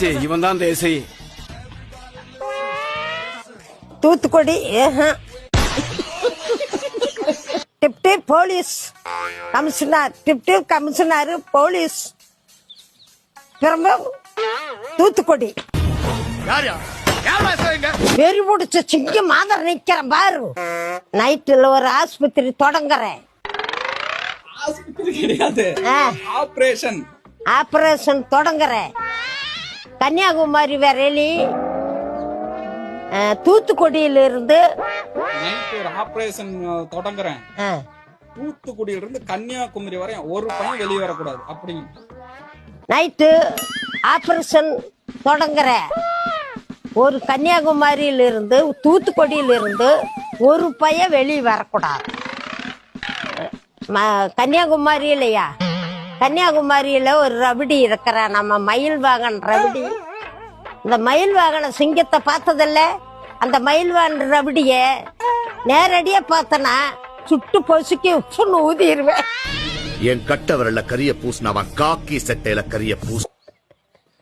இவன் தான் தேசி Thoothukudi. Deputy police. Commissioner deputy commissioner police. திரும்ப தூத்துக்குடி. வெறி முடிச்ச சிங்க மாதிரி நிக்கிறேன் பாரு. நைட்டுல ஒரு ஆஸ்பத்திரி தொடங்குறேன். ஆஸ்பத்திரி கிடையாது. ஆ, ஆபரேஷன். ஆபரேஷன் தொடங்குறேன். கன்னியாகுமரி வரையிலி தூத்துக்குடியில இருந்து ஆபரேஷன் தொடங்குறேன். தூத்துக்குடியில இருந்து கன்னியாகுமரி வரையும் ஒரு பையன் வெளியே வரக்கூடாது. அப்படிங்க நைட்டு ஆபரேஷன் தொடங்குற. ஒரு கன்னியாகுமரியில இருந்து தூத்துக்குடியில இருந்து ஒரு பையன் வெளியே வரக்கூடாது. ம- கன்னியாகுமரியிலையா? கன்னியாகுமரியில ஒரு ரபடி இருக்கிற. நம்ம மயில் வாகன் ரபடி. இந்த மயில் வாகன சிங்கத்தை பார்த்ததில்ல? அந்த மயில் வாகன் ரபடிய நேரடியா பார்த்தனா சுட்டு பொசுக்கி உப்புன்னு ஊதிடுவேன் என் கட்ட விரல்ல கரிய பூசினவன் காக்கி சட்டையில கரிய பூசு